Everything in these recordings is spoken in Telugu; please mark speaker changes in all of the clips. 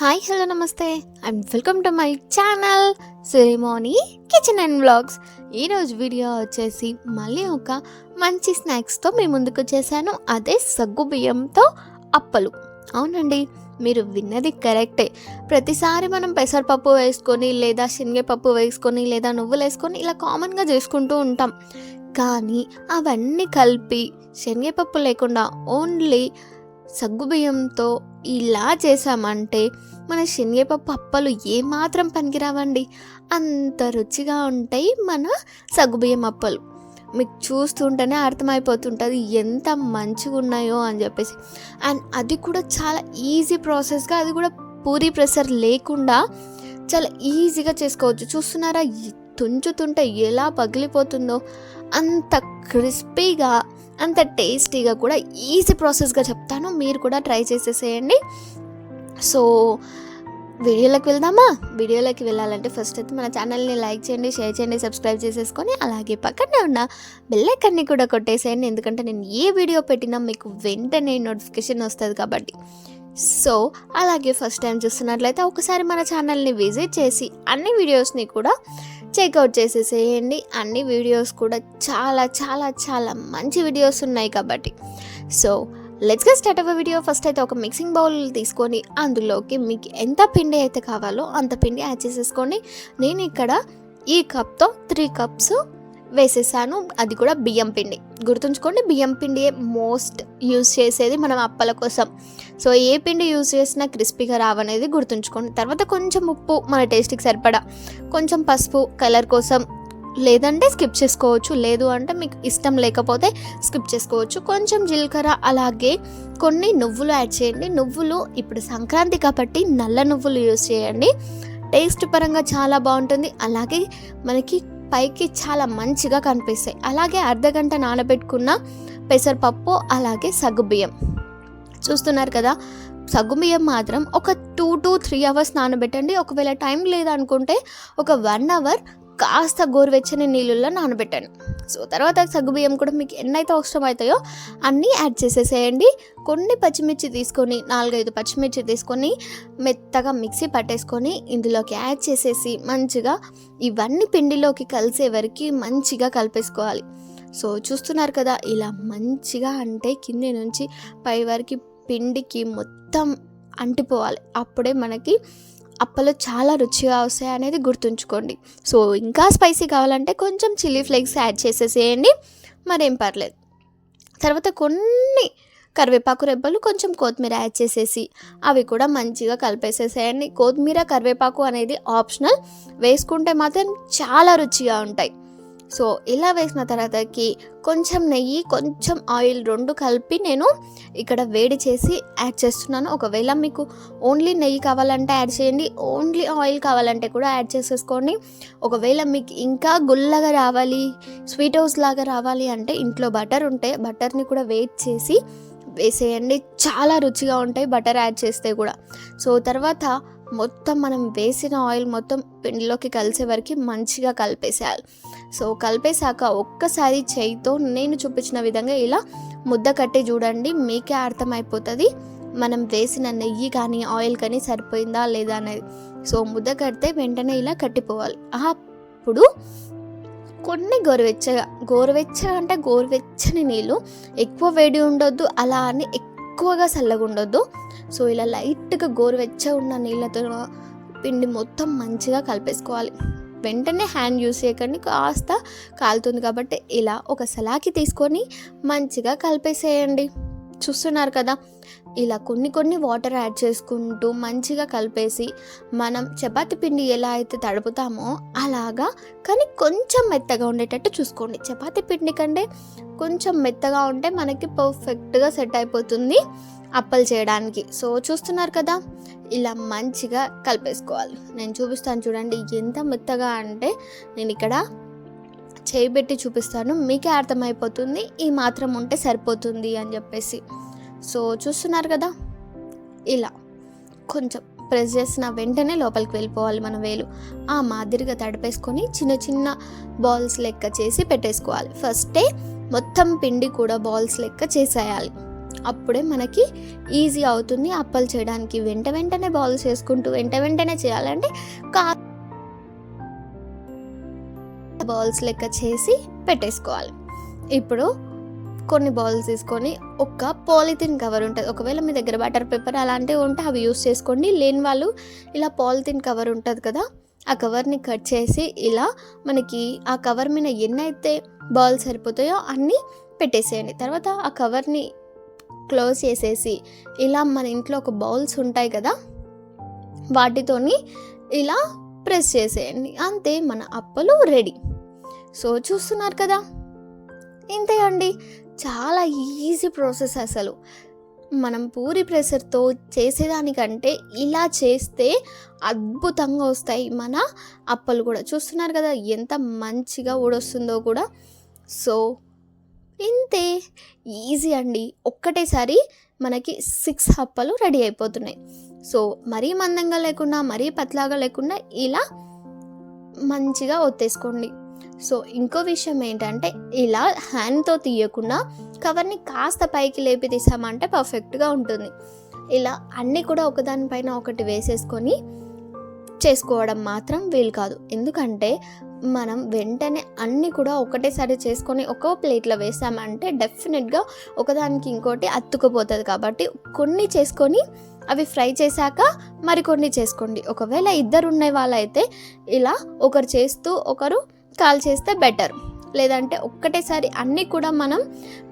Speaker 1: హాయ్ హలో నమస్తే. And welcome to my channel ceremony kitchen and blogs ఈరోజు వీడియో వచ్చేసి మళ్ళీ ఒక మంచి స్నాక్స్తో మీ ముందుకు చేశాను. అదే సగ్గు బియ్యంతో అప్పలు. అవునండి మీరు విన్నది కరెక్టే ప్రతిసారి మనం పెసరపప్పు వేసుకొని లేదా శనగపప్పు వేసుకొని లేదా నువ్వులు వేసుకొని ఇలా కామన్గా చేసుకుంటూ ఉంటాం. కానీ అవన్నీ కలిపి శనగపప్పు లేకుండా ఓన్లీ సగ్గుబియ్యంతో ఇలా చేసామంటే మన శనగపప్పు అప్పలు ఏమాత్రం పనికిరావండి. అంత రుచిగా ఉంటాయి మన సగ్గుబియ్యం అప్పలు. మీకు చూస్తుంటేనే అర్థమైపోతుంటుంది ఎంత మంచిగా ఉన్నాయో అని చెప్పేసి. అండ్ అది కూడా చాలా ఈజీ ప్రాసెస్గా అది కూడా పూరి ప్రెషర్ లేకుండా చాలా ఈజీగా చేసుకోవచ్చు. చూస్తున్నారా? తుంచుతుంటే ఎలా పగిలిపోతుందో అంత క్రిస్పీగా అంత టేస్టీగా కూడా ఈజీ ప్రాసెస్గా చెప్తాను. మీరు కూడా ట్రై చేసేసేయండి. సో వీడియోలోకి వెళ్దామా? వీడియోలోకి వెళ్ళాలంటే ఫస్ట్ అయితే మన ఛానల్ని లైక్ చేయండి షేర్ చేయండి సబ్స్క్రైబ్ చేసేసుకొని అలాగే పక్కనే ఉన్న బెల్లైకన్ని కూడా కొట్టేసేయండి. ఎందుకంటే నేను ఏ వీడియో పెట్టినా మీకు వెంటనే నోటిఫికేషన్ వస్తుంది కాబట్టి. సో అలాగే ఫస్ట్ టైం చూస్తున్నట్లయితే ఒకసారి మన ఛానల్ని విజిట్ చేసి అన్ని వీడియోస్ని కూడా చెక్అవుట్ చేసేసేయండి. అన్ని వీడియోస్ కూడా చాలా చాలా చాలా మంచి వీడియోస్ ఉన్నాయి కాబట్టి. సో లెట్స్గా స్టార్ట్ అవ్వ వీడియో ఫస్ట్ అయితే ఒక మిక్సింగ్ బౌల్ తీసుకొని అందులోకి మీకు ఎంత పిండి అయితే కావాలో అంత పిండి యాడ్ చేసేసుకోండి. నేను ఇక్కడ ఈ కప్తో త్రీ కప్స్ వేసేసాను. అది కూడా బియ్యం పిండి. గుర్తుంచుకోండి బియ్యం పిండి మోస్ట్ యూస్ చేసేది మనం అప్పల కోసం. సో ఏ పిండి యూస్ చేసినా క్రిస్పీగా రావనేది గుర్తుంచుకోండి. తర్వాత కొంచెం ఉప్పు మన టేస్ట్కి సరిపడా. కొంచెం పసుపు కలర్ కోసం లేదంటే స్కిప్ చేసుకోవచ్చు. లేదు అంటే మీకు ఇష్టం లేకపోతే స్కిప్ చేసుకోవచ్చు. కొంచెం జీలకర్ర అలాగే కొన్ని నువ్వులు యాడ్ చేయండి. నువ్వులు ఇప్పుడు సంక్రాంతి కాబట్టి నల్ల నువ్వులు యూస్ చేయండి. టేస్ట్ పరంగా చాలా బాగుంటుంది. అలాగే మనకి పైకి చాలా మంచిగా కనిపిస్తాయి. అలాగే అర్ధ గంట నానబెట్టుకున్న పెసరపప్పు అలాగే సగ్గుబియ్యం చూస్తున్నారు కదా సగ్గుబియ్యం మాత్రం ఒక టూ టు త్రీ అవర్స్ నానబెట్టండి. ఒకవేళ టైం లేదనుకుంటే ఒక వన్ అవర్ కాస్త గోరువెచ్చని నీళ్ళల్లో నానబెట్టండి సో తర్వాత సగ్గుబియ్యం కూడా మీకు ఎన్నైతే అవసరం అవుతాయో అన్నీ యాడ్ చేసేసేయండి. కొన్ని పచ్చిమిర్చి తీసుకొని నాలుగైదు పచ్చిమిర్చి తీసుకొని మెత్తగా మిక్సీ పట్టేసుకొని ఇందులోకి యాడ్ చేసేసి మంచిగా ఇవన్నీ పిండిలోకి కలిసే వరకు మంచిగా కలిపేసుకోవాలి. సో చూస్తున్నారు కదా ఇలా మంచిగా అంటే కింది నుంచి పై వరకు పిండికి మొత్తం అంటిపోవాలి. అప్పుడే మనకి అప్పలు చాలా రుచిగా వస్తాయి అనేది గుర్తుంచుకోండి. సో ఇంకా స్పైసీ కావాలంటే కొంచెం చిల్లీ ఫ్లేక్స్ యాడ్ చేసేసేయండి. మరేం పర్లేదు. తర్వాత కొన్ని కరివేపాకు రెబ్బలు కొంచెం కొత్తిమీర యాడ్ చేసేసి అవి కూడా మంచిగా కలిపేసేసేయండి. కొత్తిమీర కరివేపాకు అనేది ఆప్షనల్. వేసుకుంటే మాత్రం చాలా రుచిగా ఉంటాయి. సో ఇలా వేసిన తర్వాతకి కొంచెం నెయ్యి కొంచెం ఆయిల్ రెండు కలిపి నేను ఇక్కడ వేడి చేసి యాడ్ చేస్తున్నాను. ఒకవేళ మీకు ఓన్లీ నెయ్యి కావాలంటే యాడ్ చేయండి ఓన్లీ ఆయిల్ కావాలంటే కూడా యాడ్ చేసేసుకోండి. ఒకవేళ మీకు ఇంకా గుల్లగా రావాలి స్వీట్ హౌస్ లాగా రావాలి అంటే ఇంట్లో బటర్ ఉంటే బటర్ని కూడా వేట్ చేసి వేసేయండి. చాలా రుచిగా ఉంటాయి బటర్ యాడ్ చేస్తే కూడా. సో తర్వాత మొత్తం మనం వేసిన ఆయిల్ మొత్తం పిండిలోకి కలిసే వరకు మంచిగా కలిపేసేయాలి. సో కలిపేశాక ఒక్కసారి చేయితో నేను చూపించిన విధంగా ఇలా ముద్ద కట్టి చూడండి మీకే అర్థమైపోతుంది. మనం వేసిన నెయ్యి కానీ ఆయిల్ కానీ సరిపోయిందా లేదా అనేది. సో ముద్ద కడితే వెంటనే ఇలా కట్టిపోవాలి. అప్పుడు కొన్ని గోరువెచ్చగా గోరువెచ్చగా అంటే గోరువెచ్చని నీళ్ళు ఎక్కువ వేడి ఉండొద్దు అలా అని ఎక్కువగా చల్లగా ఉండొద్దు. సో ఇలా లైట్గా గోరువెచ్చగా ఉన్న నీళ్ళతో పిండి మొత్తం మంచిగా కలిపేసుకోవాలి. వెంటనే హ్యాండ్ యూస్ చేయకండి. కాస్త కాలుతుంది కాబట్టి ఇలా ఒక సలాకి తీసుకొని మంచిగా కలిపేసేయండి. చూస్తున్నారు కదా? ఇలా కొన్ని కొన్ని వాటర్ యాడ్ చేసుకుంటూ మంచిగా కలిపేసి మనం చపాతి పిండి ఎలా అయితే తడుపుతామో అలాగా కానీ కొంచెం మెత్తగా ఉండేటట్టు చూసుకోండి. చపాతి పిండి కంటే కొంచెం మెత్తగా ఉంటే మనకి పర్ఫెక్ట్గా సెట్ అయిపోతుంది. అప్పలు చేయడానికి. సో చూస్తున్నారు కదా ఇలా మంచిగా కలిపేసుకోవాలి. నేను చూపిస్తాను చూడండి ఎంత మెత్తగా అంటే నేను ఇక్కడ చేయి పెట్టి చూపిస్తాను. మీకే అర్థమైపోతుంది ఈ మాత్రం ఉంటే సరిపోతుంది అని చెప్పేసి. సో చూస్తున్నారు కదా ఇలా కొంచెం ప్రెస్ చేసిన వెంటనే లోపలికి వెళ్ళిపోవాలి మన వేలు. ఆ మాదిరిగా తడిపేసుకొని చిన్న చిన్న బాల్స్ లెక్క చేసి పెట్టేసుకోవాలి. ఫస్టే మొత్తం పిండి కూడా బాల్స్ లెక్క చేసేయాలి. అప్పుడే మనకి ఈజీ అవుతుంది అప్పలు చేయడానికి. వెంట వెంటనే బాల్స్ చేసుకుంటూ వెంట వెంటనే చేయాలంటే కా బాల్స్ లెక్క చేసి పెట్టేసుకోవాలి. ఇప్పుడు కొన్ని బాల్స్ తీసుకొని ఒక పాలిథిన్ కవర్ ఉంటుంది. ఒకవేళ మీ దగ్గర బటర్ పేపర్ అలాంటివి ఉంటే అవి యూస్ చేసుకోండి. లేని వాళ్ళు ఇలా పాలిథిన్ కవర్ ఉంటుంది కదా ఆ కవర్ని కట్ చేసి ఇలా మనకి ఆ కవర్ మీద ఎన్నైతే బాల్స్ సరిపోతాయో అన్నీ పెట్టేసేయండి. తర్వాత ఆ కవర్ని క్లోజ్ చేసేసి ఇలా మన ఇంట్లో ఒక బౌల్స్ ఉంటాయి కదా వాటితోని ఇలా ప్రెస్ చేసేయండి. అంతే మన అప్పలు రెడీ. సో చూస్తున్నారు కదా? ఇంతే అండి. చాలా ఈజీ ప్రాసెస్ అసలు. మనం పూరి ప్రెషర్తో చేసేదానికంటే ఇలా చేస్తే అద్భుతంగా వస్తాయి మన అప్పలు కూడా. చూస్తున్నారు కదా ఎంత మంచిగా ఊడొస్తుందో కూడా. సో ఇంతే ఈజీ అండి. ఒక్కటేసారి మనకి సిక్స్ హప్పలు రెడీ అయిపోతున్నాయి. సో మరీ మందంగా లేకుండా మరీ పతలాగా లేకుండా ఇలా మంచిగా ఒత్తేసుకోండి. సో ఇంకో విషయం ఏంటంటే ఇలా హ్యాండ్తో తీయకుండా కవర్ని కాస్త పైకి లేపి తీసామంటే పర్ఫెక్ట్గా ఉంటుంది. ఇలా అన్నీ కూడా ఒకదానిపైన ఒకటి వేసేసుకొని చేసుకోవడం మాత్రం వీలు కాదు. ఎందుకంటే మనం వెంటనే అన్నీ కూడా ఒకటేసారి చేసుకొని ఒక్కో ప్లేట్లో వేసామంటే డెఫినెట్గా ఒకదానికి ఇంకోటి అత్తుకుపోతుంది కాబట్టి కొన్ని చేసుకొని అవి ఫ్రై చేశాక మరికొన్ని చేసుకోండి. ఒకవేళ ఇద్దరు ఉన్న వాళ్ళైతే ఇలా ఒకరు చేస్తూ ఒకరు కాల్ చేస్తే బెటర్. లేదంటే ఒక్కటేసారి అన్నీ కూడా మనం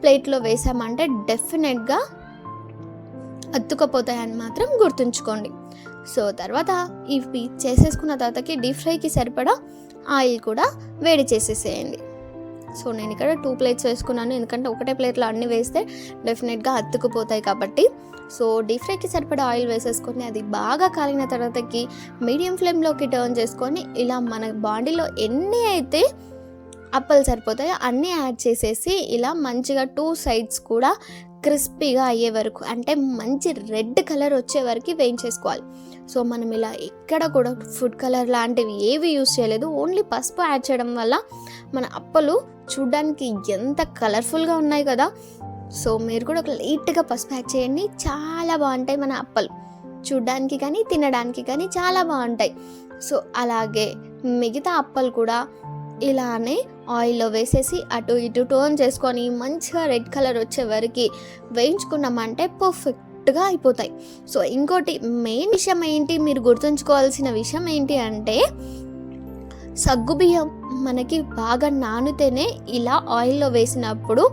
Speaker 1: ప్లేట్లో వేసామంటే డెఫినెట్గా అత్తుకపోతాయని మాత్రం గుర్తుంచుకోండి. సో తర్వాత ఇవి చేసేసుకున్న తర్వాతకి డీప్ ఫ్రైకి సరిపడా ఆయిల్ కూడా వేడి చేసేసేయండి. సో నేను ఇక్కడ టూ ప్లేట్స్ వేసుకున్నాను. ఎందుకంటే ఒకటే ప్లేట్లో అన్నీ వేస్తే డెఫినెట్గా అత్తుకుపోతాయి కాబట్టి. సో డీప్ ఫ్రైకి సరిపడా ఆయిల్ వేసేసుకొని అది బాగా కాలిన తర్వాతకి మీడియం ఫ్లేమ్లోకి టర్న్ చేసుకొని ఇలా మన బాడీలో ఎన్ని అయితే అప్పలు సరిపోతాయో అన్నీ యాడ్ చేసేసి ఇలా మంచిగా టూ సైడ్స్ కూడా క్రిస్పీగా అయ్యే వరకు అంటే మంచి రెడ్ కలర్ వచ్చే వరకు వేయించేసుకోవాలి. సో మనం ఇలా ఎక్కడ కూడా ఫుడ్ కలర్ లాంటివి ఏవి యూస్ చేయలేదు. ఓన్లీ పసుపు యాడ్ చేయడం వల్ల మన అప్పలు చూడ్డానికి ఎంత కలర్ఫుల్గా ఉన్నాయి కదా. సో మీరు కూడా ఒక లైట్గా పసుపు యాడ్ చేయండి. చాలా బాగుంటాయి మన అప్పలు. చూడ్డానికి కానీ తినడానికి కానీ చాలా బాగుంటాయి. సో అలాగే మిగతా అప్పలు కూడా ఇలానే ఆయిల్లో వేసేసి అటు ఇటు టోన్ చేసుకొని మంచిగా రెడ్ కలర్ వచ్చే వరకు వేయించుకున్నామంటే పర్ఫెక్ట్గా అయిపోతాయి. సో ఇంకోటి మెయిన్ విషయం ఏంటి? మీరు గుర్తుంచుకోవాల్సిన విషయం ఏంటి అంటే సగ్గుబియ్యం మనకి బాగా నానితేనే ఇలా ఆయిల్లో వేసినప్పుడు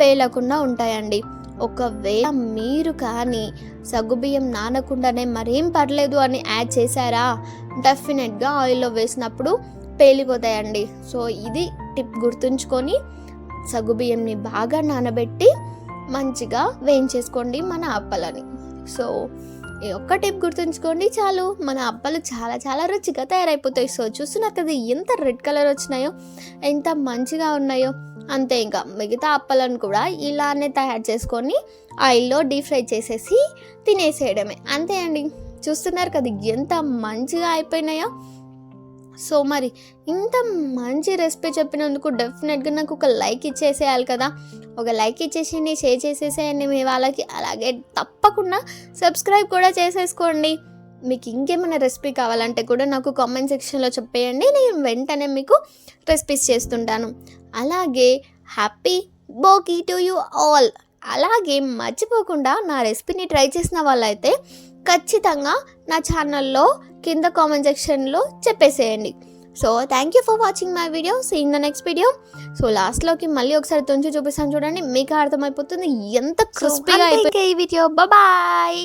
Speaker 1: పేలకుండా ఉంటాయండి. ఒకవేళ మీరు కానీ సగ్గుబియ్యం నానకుండానే మరేం పర్లేదు అని యాడ్ చేశారా? డెఫినెట్గా ఆయిల్లో వేసినప్పుడు పేలిపోతాయండి. సో ఇది టిప్ గుర్తుంచుకొని సగ్గుబియ్యంని బాగా నానబెట్టి మంచిగా వేయించేసుకోండి మన అప్పలని. సో ఈ ఒక్క టిప్ గుర్తుంచుకోండి చాలు. మన అప్పలు చాలా చాలా రుచిగా తయారైపోతాయి. సో చూస్తున్నారు కదా ఎంత రెడ్ కలర్ వచ్చినాయో ఎంత మంచిగా ఉన్నాయో. అంతే ఇంకా మిగతా అప్పలను కూడా ఇలానే తయారు చేసుకొని ఆయిల్లో డీప్ ఫ్రై చేసేసి తినేసేయడమే. అంతే అండి. చూస్తున్నారు కదా ఎంత మంచిగా అయిపోయినాయో. సో మరి ఇంత మంచి రెసిపీ చెప్పినందుకు డెఫినెట్గా నాకు ఒక లైక్ ఇచ్చేసేయాలి కదా. ఒక లైక్ ఇచ్చేసేయండి షేర్ చేసేసేయండి మీ వాళ్ళకి. అలాగే తప్పకుండా సబ్స్క్రైబ్ కూడా చేసేసుకోండి. మీకు ఇంకేమైనా రెసిపీ కావాలంటే కూడా నాకు కామెంట్ సెక్షన్లో చెప్పేయండి. నేను వెంటనే మీకు రెసిపీస్ చేస్తుంటాను. అలాగే హ్యాపీ బోకీ టు యూ ఆల్ అలాగే మర్చిపోకుండా నా రెసిపీని ట్రై చేసిన వాళ్ళైతే ఖచ్చితంగా నా ఛానల్లో కింద కామెంట్ సెక్షన్లో చెప్పేసేయండి. So thank you for watching my video seen the next video so లాస్ట్లోకి మళ్ళీ ఒకసారి తుంచి చూపిస్తాను చూడండి. మీకు అర్థమైపోతుంది ఎంత క్రిస్పీగా అయిపోయి ఈ వీడియో బాయ్